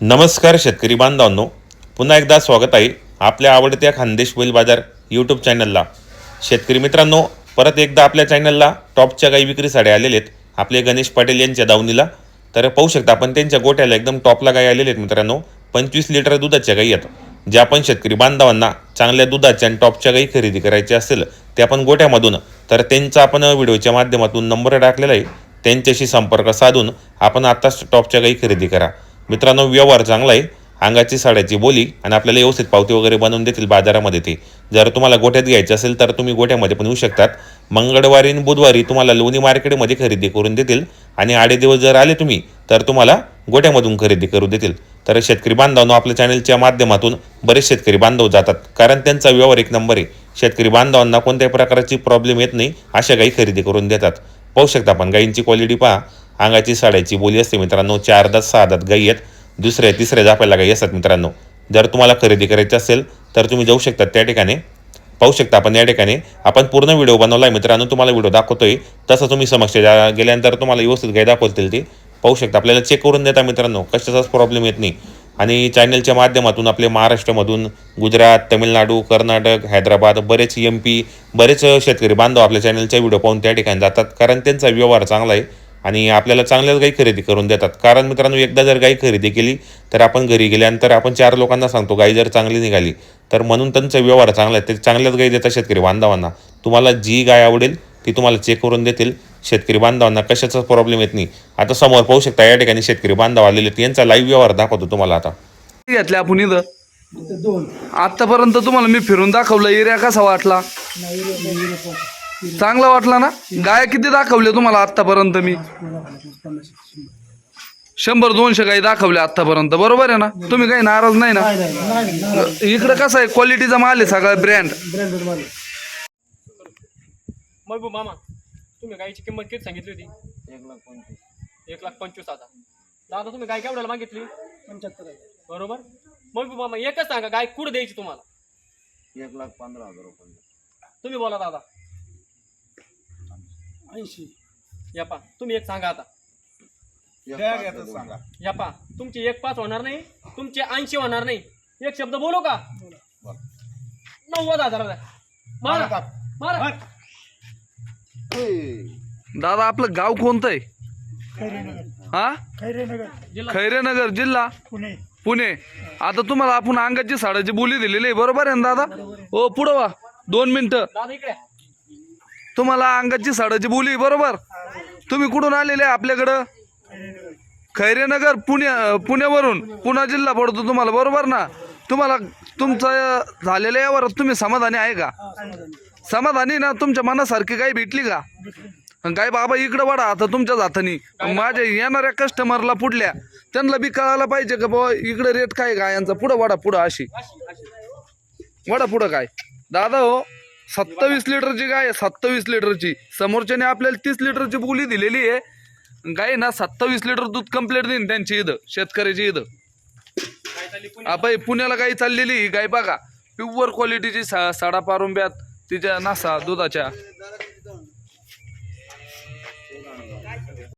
नमस्कार शेतकरी बांधवांनो. पुन्हा एकदा स्वागत आहे आपल्या आवडत्या खानदेश बैल बाजार यूट्यूब चॅनलला शेतकरी मित्रांनो परत एकदा आपल्या चॅनलला टॉपच्या गाई विक्रीसाठी आलेले आहेत. आपले गणेश पाटील यांच्या दावणीला. तर पाहू शकता आपण त्यांच्या गोट्याला एकदम टॉपला गाई आलेले आहेत मित्रांनो. पंचवीस लिटर दुधाच्या गाई आहेत. ज्या पण शेतकरी बांधवांना चांगल्या दुधाच्या आणि टॉपच्या गाई खरेदी करायची असेल त्या पण गोट्यामधून तर त्यांचा आपण व्हिडिओच्या माध्यमातून नंबर टाकलेला आहे. त्यांच्याशी संपर्क साधून आपण आत्ताच टॉपच्या गाई खरेदी करा. मित्रांनो व्यवहार चांगला आहे. अंगाची साड्याची बोली आणि आपल्याला व्यवस्थित पावती वगैरे बनवून देतील बाजारामध्ये ते. जर तुम्हाला गोठ्यात घ्यायचे असेल तर तुम्ही गोठ्यामध्ये पण येऊ शकतात. मंगळवारी आणि बुधवारी तुम्हाला लोणी मार्केटमध्ये खरेदी करून देतील. आणि आडे दिवस जर आले तुम्ही तर तुम्हाला गोठ्यामधून खरेदी करू देतील. तर शेतकरी बांधवांनो आपल्या चॅनलच्या माध्यमातून बरेच शेतकरी बांधव जातात. कारण त्यांचा व्यवहार एक नंबर आहे. शेतकरी बांधवांना कोणत्याही प्रकारची प्रॉब्लेम येत नाही अशा गाई खरेदी करून देतात. पाहू शकता आपण गाईंची क्वालिटी पहा. अंगाची साड्याची बोली असते मित्रांनो. चार दात सहा दात गाई आहेत. दुसऱ्या तिसऱ्या जापायला गाई असतात मित्रांनो. जर तुम्हाला खरेदी करायची असेल तर तुम्ही जाऊ शकता त्या ठिकाणी. पाहू शकता आपण या ठिकाणी. आपण पूर्ण व्हिडिओ बनवला आहे मित्रांनो. तुम्हाला व्हिडिओ दाखवतोय. तसं तुम्ही समक्ष गेल्यानंतर तुम्हाला व्यवस्थित गाय दाखवतील ते. पाहू शकता. आपल्याला चेक करून देता मित्रांनो. कशाचाच प्रॉब्लेम येत नाही. आणि चॅनलच्या माध्यमातून आपले महाराष्ट्रामधून गुजरात तमिळनाडू कर्नाटक हैदराबाद बरेच एम पी बरेच शेतकरी बांधव आपल्या चॅनलच्या व्हिडिओ पाहून त्या ठिकाणी जातात. कारण त्यांचा व्यवहार चांगला आहे. आणि आपल्याला चांगल्याच गाई खरेदी करून देतात. कारण मित्रांनो एकदा जर गाई खरेदी केली तर आपण घरी गेल्यानंतर आपण चार लोकांना सांगतो गाई जर चांगली निघाली तर म्हणून त्यांचा व्यवहार चांगला आहे. ते चांगल्याच गाई देतात शेतकरी बांधवांना. तुम्हाला जी गाय आवडेल ती तुम्हाला चेक करून देतील. शेतकरी बांधवांना कशाचाच प्रॉब्लेम येत नाही. आता समोर पाहू शकता या ठिकाणी शेतकरी बांधव आलेले आहेत. यांचा लाईव्ह व्यवहार दाखवतो तुम्हाला आता. घेतले आपण इथं? दोन. आतापर्यंत तुम्हाला मी फिरून दाखवलं एरिया कसा वाटला? चांगला वाटला ना? गाय किती दाखवले तुम्हाला आतापर्यंत मी? शंभर. दोनशे गाई दाखवल्या आतापर्यंत बरोबर आहे ना? तुम्ही काही नाराज नाही ना? इकडे कसं आहे? क्वालिटीचा माल आहे सगळा ब्रँड ब्रँडेड माल महबूब मामा तुम्ही गायची किंमत किती सांगितली होती? एक लाख पंचवीस. एक लाख पंचवीस हजार दादा तुम्ही गाय केवढ्याला मागितली? पंच्याहत्तर बरोबर? महबूब मामा एकच सांगा गाय कुठं द्यायची तुम्हाला? एक लाख पंधरा हजार रुपये. तुम्ही बोला दादा. ऐंशी. या पा तुम्ही एक सांगा आता. सांगा. या पा तुमची एक पाच होणार नाही तुमचे ऐंशी होणार नाही. एक शब्द बोलू का? नव्वद हजार मारा मारा. दादा आपलं गाव कोणतं आहे? खैरेनगर. हा? खैरेनगर. जिल्हा. खैरेनगर जिल्हा? पुणे. पुणे. आता तुम्हाला आपण अंगाची साडाची बोली दिलेली आहे. बरोबर आहे ना दादा? हो पुढं वा. दोन मिनिटं. दादा इकडे तुम्हाला अंगाची साडाची बोली बरोबर? तुम्ही कुठून आलेले आहे आपल्याकडं? खैरेनगर पुणे पुण्यावरून पुणे जिल्हा पडतो तुम्हाला बरोबर ना? तुम्हाला तुमचं झालेल्या यावर तुम्ही समाधानी आहे का? समाधानी ना? तुमच्या मनासारखी गाय भेटली का? काय बाबा इकडं वाढा आता तुमच्याच हातानी माझ्या येणाऱ्या कस्टमरला पुढल्या. त्यांना बी कळायला पाहिजे का बाबा इकडं रेट काय गायांचा? पुढं वाढा पुढं अशी. वडा पुढं काय? दादा हो सत्तावीस लिटरची गाय आहे सत्तावीस लिटरची. समोरच्याने आपल्याला तीस लिटरची बोली दिलेली आहे. गाय ना सत्तावीस लिटर दूध कंप्लीट देईन त्यांची ईद शेतकऱ्याची ईद आपण पुण्याला गाय चाललेली गाय बघा. प्युअर क्वालिटीची सा साडा पारुंब्यात तिच्या नासा दुधाच्या.